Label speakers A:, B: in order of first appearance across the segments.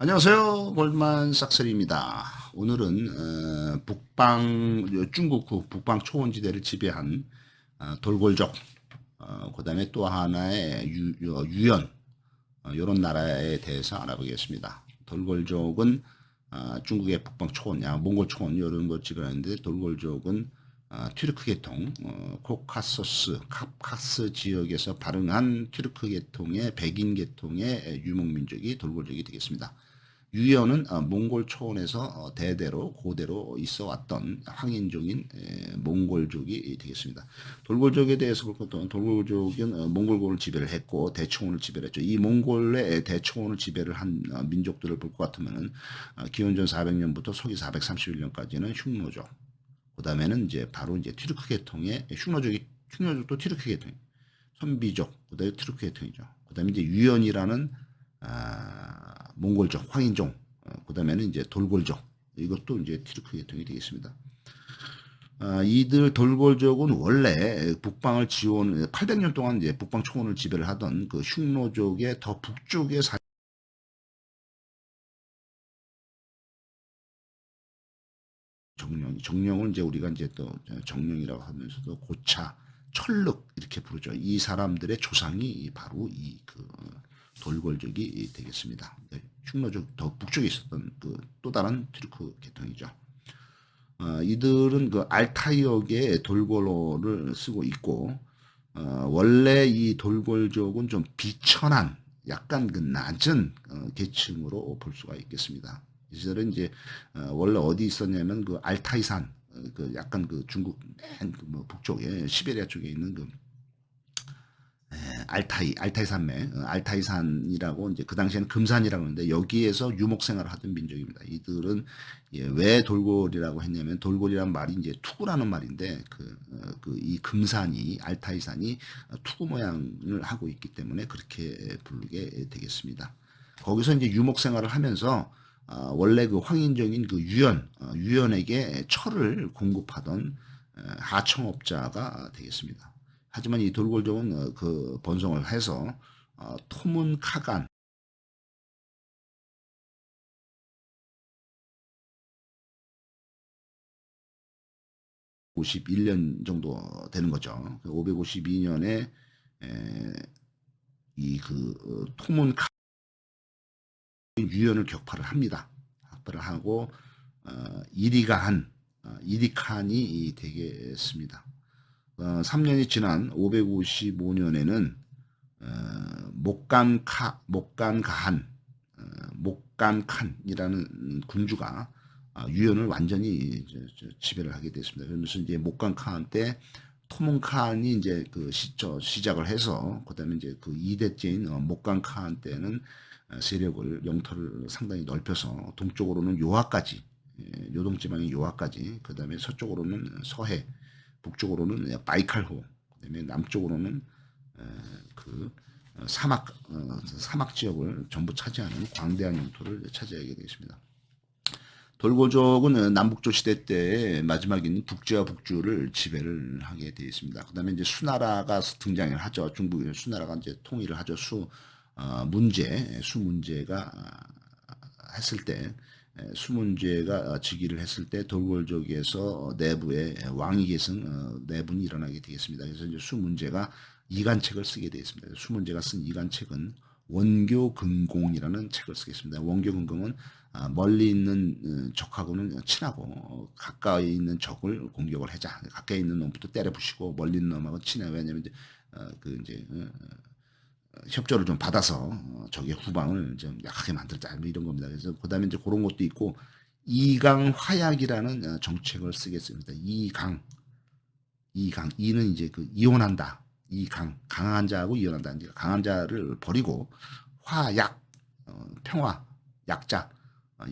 A: 안녕하세요. 골드만 싹스리입니다. 오늘은 어, 북방 중국 그 북방 초원지대를 지배한 어, 돌골족, 어, 그다음에 또 하나의 유, 어, 유연 이런 나라에 대해서 알아보겠습니다. 돌골족은 어, 중국의 북방 초원, 야, 몽골 초원 이런 걸 지배하는데 돌골족은 어, 튀르크 계통, 어, 코카소스, 카카스 지역에서 발흥한 튀르크 계통의 백인 계통의 유목민족이 돌골족이 되겠습니다. 유연은 어, 몽골 초원에서 어, 대대로 고대로 있어 왔던 황인종인 에, 몽골족이 되겠습니다. 돌골족에 대해서 볼 것도 돌골족은 어, 몽골고를 지배를 했고 대초원을 지배를 했죠. 이 몽골의 대초원을 지배를 한 어, 민족들을 볼 것 같으면은 어, 기원전 400년부터 서기 431년까지는 흉노족. 그 다음에는 이제 바로 이제 튀르크 계통의 흉노족이 흉노족도 튀르크 계통, 선비족, 그다음에 튀르크 계통이죠. 그다음에 이제 유연이라는 아, 몽골족, 황인종, 어, 그다음에는 이제 돌골족, 이것도 이제 티르크 계통이 되겠습니다. 아, 이들 돌골족은 원래 북방을 지원 800년 동안 이제 북방 초원을 지배를 하던 그 흉노족의 더 북쪽에 사 정령, 정령을 이제 우리가 이제 또 정령이라고 하면서도 고차, 철륵 이렇게 부르죠. 이 사람들의 조상이 바로 이 그 돌골족이 되겠습니다. 네, 흉노족 더 북쪽에 있었던 그 또 다른 튀르크 계통이죠. 어, 이들은 그 알타이역의 돌고로를 쓰고 있고 어, 원래 이 돌골족은 좀 비천한 약간 그 낮은 어, 계층으로 볼 수가 있겠습니다. 이들은 이제 어, 원래 어디 있었냐면 그 알타이산 어, 그 약간 그 중국 맨뭐 북쪽에 시베리아 쪽에 있는 그 에, 알타이 알타이 산맥 어, 알타이 산이라고 이제 그 당시에는 금산이라고 하는데 여기에서 유목 생활을 하던 민족입니다. 이들은 예, 왜 돌골이라고 했냐면 돌골이란 말이 이제 투구라는 말인데 그 그이 금산이 알타이 산이 투구 모양을 하고 있기 때문에 그렇게 부르게 되겠습니다. 거기서 이제 유목 생활을 하면서 어, 원래 그 황인종인 그 유연 어, 유연에게 철을 공급하던 에, 하청업자가 되겠습니다. 하지만 이 돌골족은 어, 그 번성을 해서 어, 토문 카간 51년 정도 되는 거죠. 552년에 이 그 토문 카 유연을 격파를 합니다. 격파를 하고 어, 이리가 한 어, 이리칸이 되겠습니다. 어, 3년이 지난 555년에는 어, 목간카 목간가한 어, 목간칸이라는 군주가 어, 유연을 완전히 지배를 하게 됐습니다. 그러면서 이제 목간칸 때 토문칸이 이제 그 시, 저, 시작을 해서 그다음에 이제 그 2대째인 어, 목간칸 때는 어, 세력을 영토를 상당히 넓혀서 동쪽으로는 요하까지 예, 요동 지방의 요하까지 그다음에 서쪽으로는 서해 북쪽으로는 바이칼호 그다음에 남쪽으로는 에, 그 어, 사막 어, 사막 지역을 전부 차지하는 광대한 영토를 차지하게 되겠습니다. 돌고족은 남북조 시대 때 마지막인 북주와 북주를 지배를 하게 되어 있습니다. 그 다음에 이제 수나라가 등장을 하죠. 중국의 수나라가 이제 통일을 하죠. 수 어, 문제, 수 문제가 했을 때, 수 문제가 즉위를 했을 때 돌골족에서 내부에 왕위 계승 어, 내분이 일어나게 되겠습니다. 그래서 이제 수 문제가 이간책을 쓰게 되었습니다. 수 문제가 쓴 이간책은 원교근공이라는 책을 쓰겠습니다. 원교근공은 아, 멀리 있는 어, 적하고는 친하고 가까이 있는 적을 공격을 하자. 가까이 있는 놈부터 때려 부시고 멀리 있는 놈하고 친해. 왜냐면 이제 그 이제 협조를 좀 받아서 어, 적의 후방을 좀 약하게 만들자 뭐 이런 겁니다. 그래서 그다음에 이제 그런 것도 있고 이강 화약이라는 어, 정책을 쓰겠습니다. 이강 이강 이는 이제 그 이혼한다. 이강 강한 자하고 이혼한다. 이제 강한 자를 버리고 화약 어, 평화 약자 어,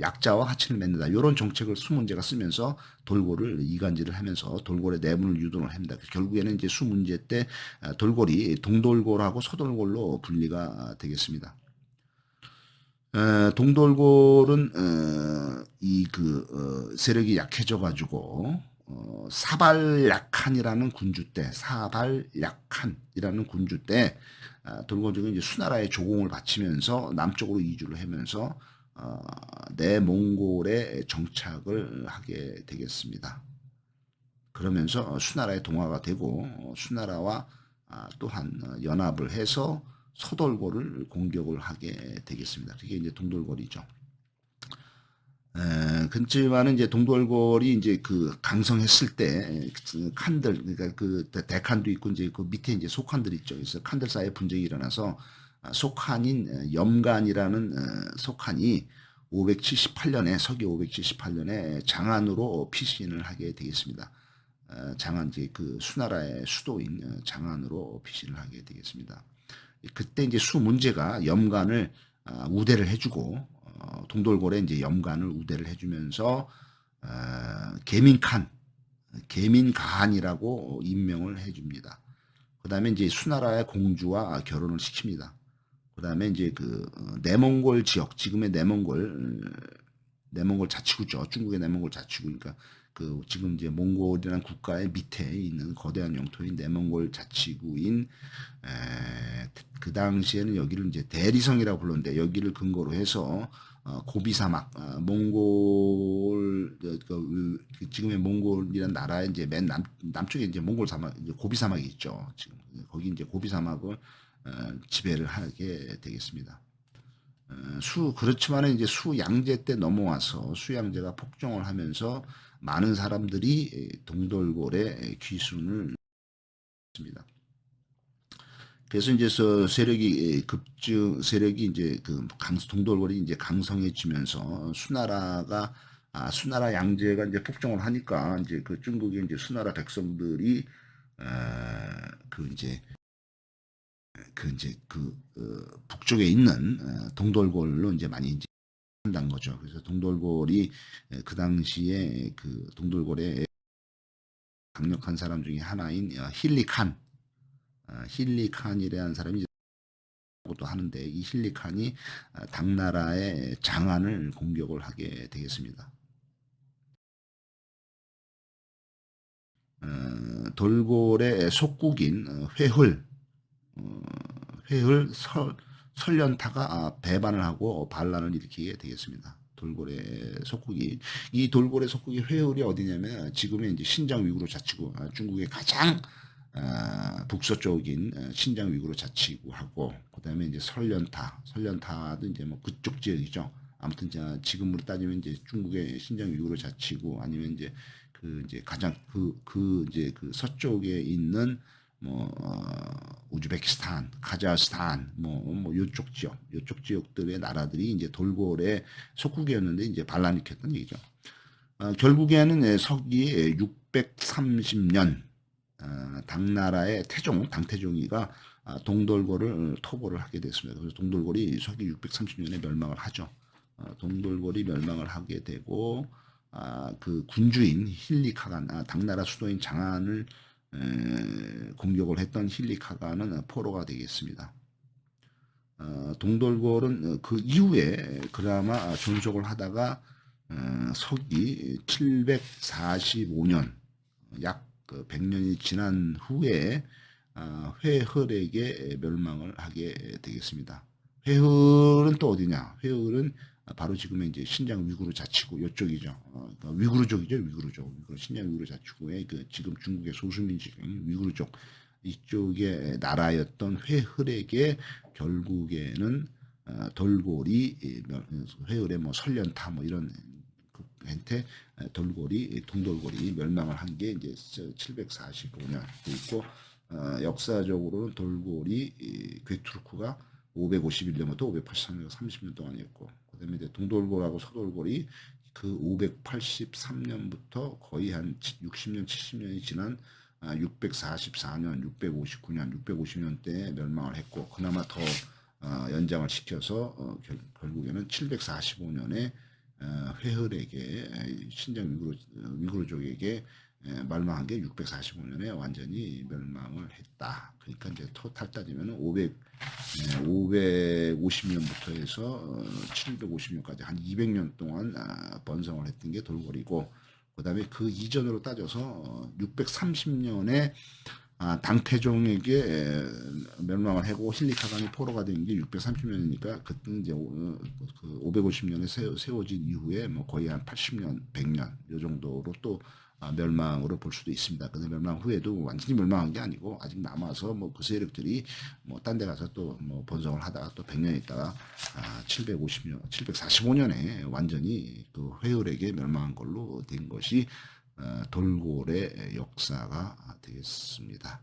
A: 약자와 하친을 맺는다. 이런 정책을 수문제가 쓰면서 돌고를 이간질을 하면서 돌고의 내분을 유도를 합니다. 결국에는 이제 수 문제 때 어, 돌고이 동돌골하고 서돌골로 분리가 되겠습니다. 에, 동돌골은 이 그 세력이 약해져 가지고 어, 사발약한이라는 군주 때 사발약한이라는 군주 때 아, 돌고족은 이제 수나라의 조공을 바치면서 남쪽으로 이주를 하면서 어, 내몽골에 정착을 하게 되겠습니다. 그러면서 수나라의 동화가 되고 어, 수나라와 아, 또한 어, 연합을 해서 서돌고를 공격을 하게 되겠습니다. 그게 이제 동돌고리죠. 에, 그렇지만은 이제 동돌골이 이제 그 강성했을 때그 칸들 그러니까 그 대- 대칸도 있고 이제 그 밑에 이제 속칸들 있죠. 그래서 칸들 사이에 분쟁이 일어나서 아, 속칸인 어, 염간이라는 어, 속칸이 578년에 서기 578년에 장안으로 피신을 하게 되겠습니다. 어, 장안 그 수나라의 수도인 어, 장안으로 피신을 하게 되겠습니다. 그때 이제 수 문제가 염간을 아, 우대를 해주고 어, 동돌골에 이제 염간을 우대를 해주면서 어, 계민칸, 계민가한이라고 임명을 해줍니다. 그 다음에 이제 수나라의 공주와 결혼을 시킵니다. 그 다음에 이제 그 어, 내몽골 지역, 지금의 내몽골, 어, 내몽골 자치구죠. 중국의 내몽골 자치구니까 그 지금 이제 몽골이라는 국가의 밑에 있는 거대한 영토인 내몽골 자치구인 에, 그 당시에는 여기를 이제 대리성이라고 불렀는데 여기를 근거로 해서 어, 고비 사막, 어, 몽골 그, 그, 그 지금의 몽골이라는 나라의 이제 맨 남, 남쪽에 이제 몽골 사막, 이제 고비 사막이 있죠. 지금 거기 이제 고비 사막을 어, 지배를 하게 되겠습니다. 어, 수 그렇지만은 이제 수 양제 때 넘어와서 수 양제가 폭정을 하면서 많은 사람들이 에, 동돌골의 귀순을 했습니다. 그래서 이제 서 세력이 에, 급증 세력이 이제 그 강, 동돌골이 이제 강성해지면서 수나라가 아, 수나라 양제가 이제 폭정을 하니까 이제 그 중국의 이제 수나라 백성들이 에, 그 이제 그 이제 그 어, 북쪽에 있는 어, 동돌골로 이제 많이 이제 한다는 거죠. 그래서 동돌골이 에, 그 당시에 그 동돌골의 강력한 사람 중에 하나인 어, 힐리칸, 어, 힐리칸이라는 사람이 이제 것도 하는데 이 힐리칸이 어, 당나라의 장안을 공격을 하게 되겠습니다. 어, 돌골의 속국인 어, 어, 회을 설, 설련타가 아, 배반을 하고 반란을 일으키게 되겠습니다. 돌고래 속국이 이 돌고래 속국이 회을이 어디냐면 지금의 이제 신장 위구르 자치구 아, 중국의 가장 아, 북서쪽인 아, 신장 위구르 자치구하고 그다음에 이제 설련타 설련타도 이제 뭐 그쪽 지역이죠. 아무튼 자, 지금으로 따지면 이제 중국의 신장 위구르 자치구 아니면 이제 그 이제 가장 그그 이제 그 서쪽에 있는 뭐 어, 우즈베키스탄, 카자흐스탄, 뭐, 뭐 요쪽 지역, 요쪽 지역들의 나라들이 이제 돌고래 속국이었는데 이제 반란이 일으켰던 얘기죠. 어, 결국에는 예, 서기 630년 어, 당나라의 태종, 당태종이가 아, 동돌고를 토벌을 하게 됐습니다. 그래서 동돌골이 서기 630년에 멸망을 하죠. 어, 동돌골이 멸망을 하게 되고 아, 그 군주인 힐리카간, 아, 당나라 수도인 장안을 에, 공격을 했던 힐리카가는 포로가 되겠습니다. 어, 동돌골은 어, 그 이후에 그나마 존속을 하다가 어, 서기 745년 약 100년이 지난 후에 아, 회헐에게 멸망을 하게 되겠습니다. 회헐은 또 어디냐? 회헐은 바로 지금의 이제 신장 위구르 자치구 이쪽이죠. 어, 그러니까 위구르족이죠, 위구르족. 위구르, 신장 위구르 자치구의 그 지금 중국의 소수민족인 위구르족 이쪽의 나라였던 회헐에게 결국에는 어, 돌고리 이 멸- 회헐의 뭐 설련타 뭐 이런 그 한테 돌고리 동돌고리 멸망을 한 게 이제 745년 돼 있고 어, 역사적으로는 돌고리 이 괴투르크가 551년부터 583년 30년 동안이었고 그다음에 동돌골하고 서돌골이 그 583년부터 거의 한 60년 70년이 지난 아, 644년, 659년, 650년 때 멸망을 했고 그나마 더 어, 연장을 시켜서 어, 결, 결국에는 745년에 어, 회헐에게 에, 신장 위구르 어, 위구르족에게 에, 멸망한 게 645년에 완전히 멸망을 했다. 그러니까 이제 토탈 따지면 500 550년부터 해서 750년까지 한 200년 동안 아, 번성을 했던 게 돌고리고 그 다음에 그 이전으로 따져서 630년에 아, 당태종에게 에, 멸망을 하고 힐리카강이 포로가 된 게 630년이니까 그때 이제 오- 그 550년에 세워, 세워진 이후에 뭐 거의 한 80년, 100년 요 정도로 또 아, 멸망으로 볼 수도 있습니다. 근데 멸망 후에도 완전히 멸망한 게 아니고 아직 남아서 뭐 그 세력들이 뭐 딴 데 가서 또 뭐 번성을 하다가 또 100년 있다가 아, 750년, 745년에 완전히 그 회율에게 멸망한 걸로 된 것이 어, 돌고래 역사가 되겠습니다.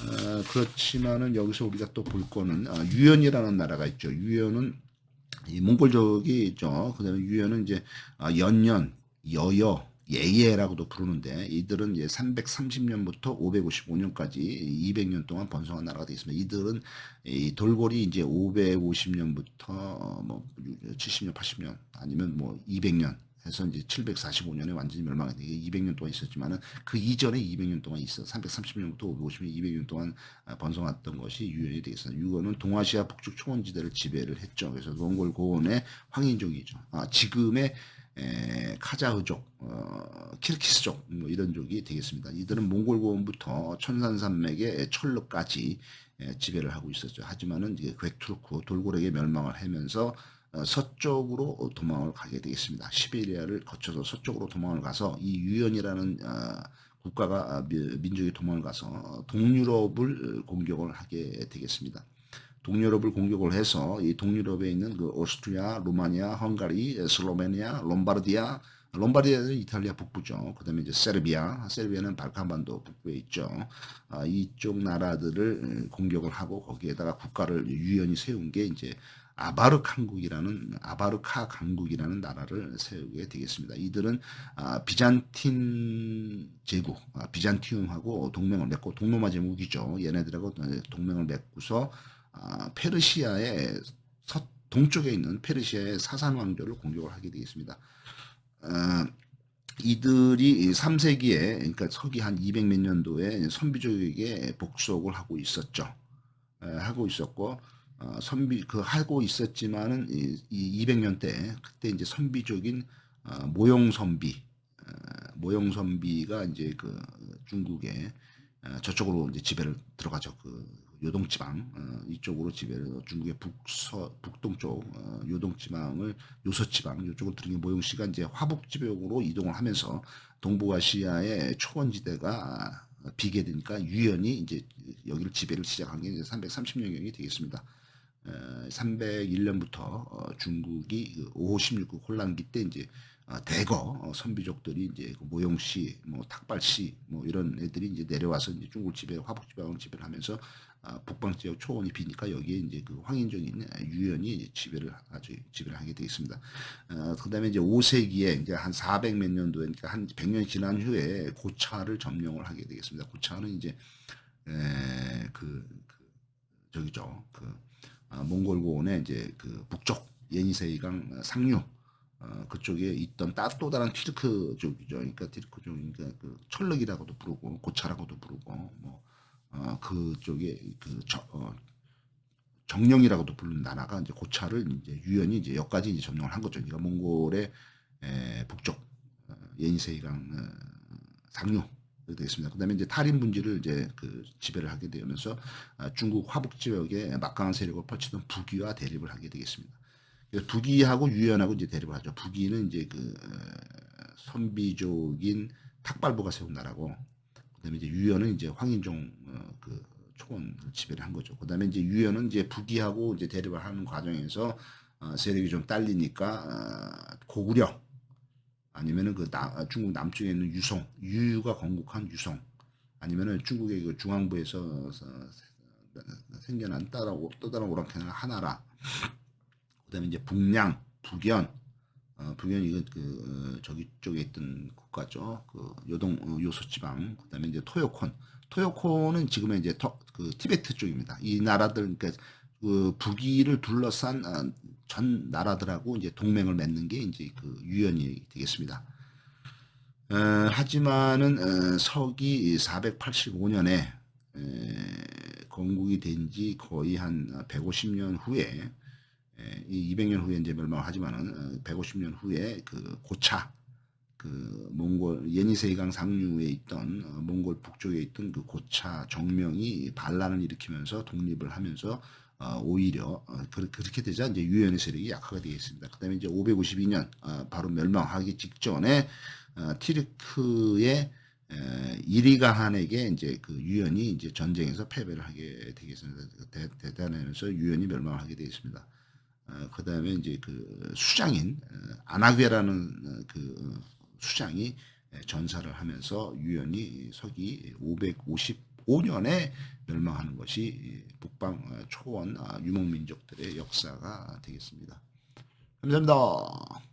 A: 어, 그렇지만은 여기서 우리가 또 볼 거는 어, 유연이라는 나라가 있죠. 유연은 이 몽골족이 있죠. 그다음에 유연은 이제 어, 연년, 여여, 예예라고도 부르는데 이들은 이제 330년부터 555년까지 200년 동안 번성한 나라가 되어 있습니다. 이들은 이 돌고리 이제 550년부터 뭐 70년, 80년 아니면 뭐 200년 해서 이제 745년에 완전히 멸망이 되게 200년 동안 있었지만은 그 이전에 200년 동안 있어 330년부터 550년, 200년 동안 아, 번성했던 것이 유연이 되겠습니다. 유연은 동아시아 북쪽 초원지대를 지배를 했죠. 그래서 몽골 고원의 황인족이죠. 아, 지금의 에, 카자흐족, 어, 키르키스족 뭐 이런 족이 되겠습니다. 이들은 몽골 고원부터 천산산맥의 철로까지 에, 지배를 하고 있었죠. 하지만은 이게 괴투르크 돌고래에게 멸망을 하면서 어, 서쪽으로 도망을 가게 되겠습니다. 시베리아를 거쳐서 서쪽으로 도망을 가서 이 유연이라는 어, 국가가 아, 미- 민족이 도망을 가서 동유럽을 공격을 하게 되겠습니다. 동유럽을 공격을 해서 이 동유럽에 있는 그 오스트리아, 루마니아, 헝가리, 슬로베니아, 롬바르디아, 롬바르디아는 이탈리아 북부죠. 그 다음에 이제 세르비아, 세르비아는 발칸반도 북부에 있죠. 아, 이쪽 나라들을 공격을 하고 거기에다가 국가를 유연히 세운 게 이제 아바르 강국이라는 아바르카 강국이라는 나라를 세우게 되겠습니다. 이들은 아, 비잔틴 제국, 아, 비잔티움하고 동맹을 맺고 동로마 제국이죠. 얘네들하고 동맹을 맺고서 아, 페르시아의 서, 동쪽에 있는 페르시아의 사산 왕조를 공격을 하게 되겠습니다. 아, 이들이 3세기에 그러니까 서기 한 200몇 년도에 선비족에게 복속을 하고 있었죠. 에, 하고 있었고 어, 선비 그 하고 있었지만은 이, 이 200년 때 그때 이제 선비족인 어, 모용 선비 어, 모용 선비가 이제 그 중국에 어, 저쪽으로 이제 지배를 들어가죠. 그 요동 지방 어, 이쪽으로 지배를 중국의 북서 북동쪽 어, 요동 지방을 요서 지방 이쪽으로 들어간 모용 씨가 이제 화북 지역으로 이동을 하면서 동북아시아의 초원지대가 비게 되니까 유연히 이제 여기를 지배를 시작한 게 이제 330년경이 되겠습니다. 301년부터 어, 중국이 그 5, 16국 혼란기 때 이제 어, 대거 어, 선비족들이 이제 그 모용 씨, 뭐 탁발 씨, 뭐 이런 애들이 이제 내려와서 이제 중국 지배, 화북 지방을 지배를 하면서 아, 북방 지역 초원이 비니까 여기에 이제 그 황인종인 유연이 지배를 아주 지배를 하게 되겠습니다. 어, 그다음에 이제 5세기에 이제 한 400 몇 년도에 그러니까 한 100년 지난 후에 고차를 점령을 하게 되겠습니다. 고차는 이제 에, 그, 그 저기죠. 그 아, 몽골 고원의 이제 그 북쪽 예니세이강 상류 어, 그쪽에 있던 따, 또 다른 티르크 쪽이죠. 그러니까 티르크 쪽, 그러니까 그 철럭이라고도 부르고 고차라고도 부르고 뭐 어, 그쪽에 그 저, 어, 정령이라고도 부르는 나라가 이제 고차를 이제 유연히 이제 여기까지 이제 점령을 한 거죠. 그러니까 몽골의 에, 북쪽 어, 예니세이강 어, 상류 되겠습니다. 그다음에 이제 탈인 분지를 이제 그 지배를 하게 되면서 아, 중국 화북 지역에 막강한 세력을 펼치던 북위와 대립을 하게 되겠습니다. 북위하고 유연하고 이제 대립을 하죠. 북위는 이제 그 어, 선비족인 탁발부가 세운 나라고, 그다음에 이제 유연은 이제 황인종 어, 그 초원 지배를 한 거죠. 그다음에 이제 유연은 이제 북위하고 이제 대립을 하는 과정에서 어, 세력이 좀 딸리니까 어, 고구려 아니면은 그 나- 중국 남쪽에 있는 유성, 유유가 건국한 유성, 아니면은 중국의 그 중앙부에서 서- 생겨난 따라 또 다른 오랑캐는 하나라. 그다음에 이제 북량, 북연, 어, 북연이 그, 그 어, 저기 쪽에 있던 국가죠. 그 요동 어, 요소 지방. 그다음에 이제 토요콘. 토요콘은 지금의 이제 터, 그 티베트 쪽입니다. 이 나라들 그러니까 그 북위를 둘러싼 어, 전 나라들하고 이제 동맹을 맺는 게 이제 그 유연이 되겠습니다. 어, 하지만은 어, 서기 485년에 건국이 된 지 거의 한 150년 후에 에, 이 200년 후에 이제 멸망하지만은 어, 150년 후에 그 고차 그 몽골 예니세이강 상류에 있던 어, 몽골 북쪽에 있던 그 고차 정명이 반란을 일으키면서 독립을 하면서 어, 오히려 어, 그, 그렇게 되자 이제 유연의 세력이 약화가 되겠습니다. 그다음에 이제 552년 어, 바로 멸망하기 직전에 어, 티르크의 에, 이리가한에게 이제 그 유연이 이제 전쟁에서 패배를 하게 되겠습니다. 대, 대단하면서 유연이 멸망을 하게 되겠습니다. 어, 그 다음에 이제 그 수장인 어, 아나괴라는 어, 그 어, 수장이 에, 전사를 하면서 유연이 서기 555년에 멸망하는 것이 이 북방 어, 초원 아, 유목민족들의 역사가 되겠습니다. 감사합니다.